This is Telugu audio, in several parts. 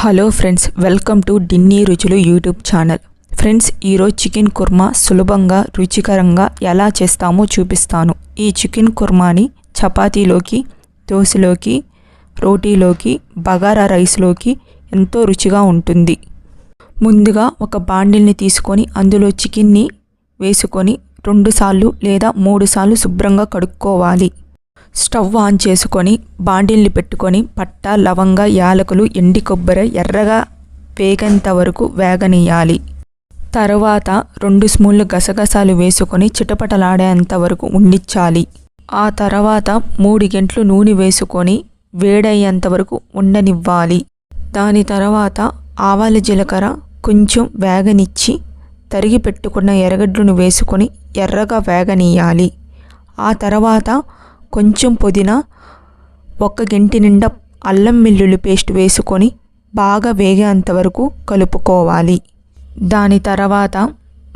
హలో ఫ్రెండ్స్ వెల్కమ్ టు డిన్నీ రుచులు యూట్యూబ్ ఛానల్ ఫ్రెండ్స్ ఈరోజు చికెన్ కుర్మా సులభంగా రుచికరంగా ఎలా చేస్తామో చూపిస్తాను. ఈ చికెన్ కుర్మాని చపాతీలోకి దోశలోకి రోటీలోకి బగారా రైస్లోకి ఎంతో రుచిగా ఉంటుంది. ముందుగా ఒక బాండిల్ని తీసుకొని అందులో చికెన్ని వేసుకొని రెండుసార్లు లేదా మూడుసార్లు శుభ్రంగా కడుక్కోవాలి. స్టవ్ ఆన్ చేసుకొని బాండిల్ని పెట్టుకొని పట్ట లవంగ యాలకులు ఎండి కొబ్బరి ఎర్రగా వేగంత వరకు వేగనీయాలి తరువాత రెండు స్పూన్లు గసగసాలు వేసుకొని చిటపటలాడేంత వరకు ఉండించాలి ఆ తర్వాత మూడు గంటలు నూనె వేసుకొని వేడయ్యేంత వరకు ఉండనివ్వాలి. దాని తర్వాత ఆవాల జీలకర్ర కొంచెం వేగనిచ్చి తరిగి పెట్టుకున్న ఎర్రగడ్డలను వేసుకొని ఎర్రగా వేగనీయాలి ఆ తర్వాత కొంచెం పుదీనా ఒక గంటి నిండా అల్లం వెల్లుల్లి పేస్ట్ వేసుకొని బాగా వేగేంత వరకు కలుపుకోవాలి. దాని తర్వాత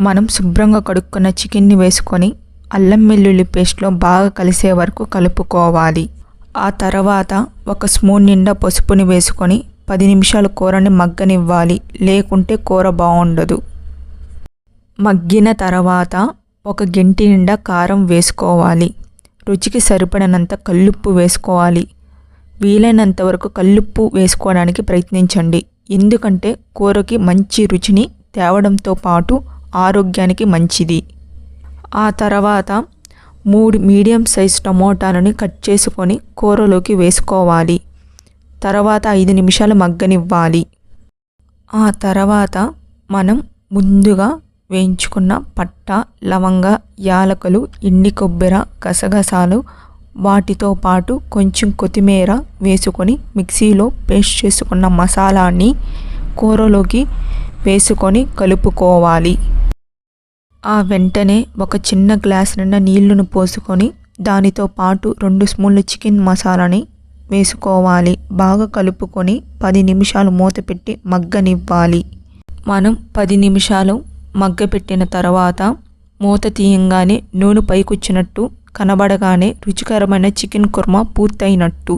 మనం శుభ్రంగా కడుక్కున్న చికెన్ని వేసుకొని అల్లం వెల్లుల్లి పేస్ట్లో బాగా కలిసే వరకు కలుపుకోవాలి. ఆ తర్వాత ఒక స్పూన్ నిండా పసుపుని వేసుకొని పది నిమిషాలు కూరని మగ్గనివ్వాలి. లేకుంటే కూర బాగుండదు. మగ్గిన తర్వాత ఒక గంటి నిండా కారం వేసుకోవాలి. రుచికి సరిపడినంత కల్లుప్పు వేసుకోవాలి. వీలైనంత వరకు కల్లుప్పు వేసుకోవడానికి ప్రయత్నించండి. ఎందుకంటే కూరకి మంచి రుచిని తేవడంతో పాటు ఆరోగ్యానికి మంచిది. ఆ తర్వాత మూడు మీడియం సైజ్ టమోటాలని కట్ చేసుకొని కూరలోకి వేసుకోవాలి. తర్వాత ఐదు నిమిషాలు మగ్గనివ్వాలి. ఆ తర్వాత మనం ముందుగా వేయించుకున్న పట్ట లవంగ యాలకులు ఎండి కొబ్బరి గసగసాలు వాటితో పాటు కొంచెం కొత్తిమీర వేసుకొని మిక్సీలో పేస్ట్ చేసుకున్న మసాలాన్ని కూరలోకి వేసుకొని కలుపుకోవాలి. ఆ వెంటనే ఒక చిన్న గ్లాస్ నిండా నీళ్ళను పోసుకొని దానితో పాటు రెండు స్పూన్లు చికెన్ మసాలాని వేసుకోవాలి. బాగా కలుపుకొని పది నిమిషాలు మూత పెట్టి మగ్గనివ్వాలి. మనం పది నిమిషాలు మగ్గపెట్టిన తర్వాత మూత తీయంగానే నూనె పైకొచ్చినట్టు కనబడగానే రుచికరమైన చికెన్ కుర్మా పూర్తయినట్టు.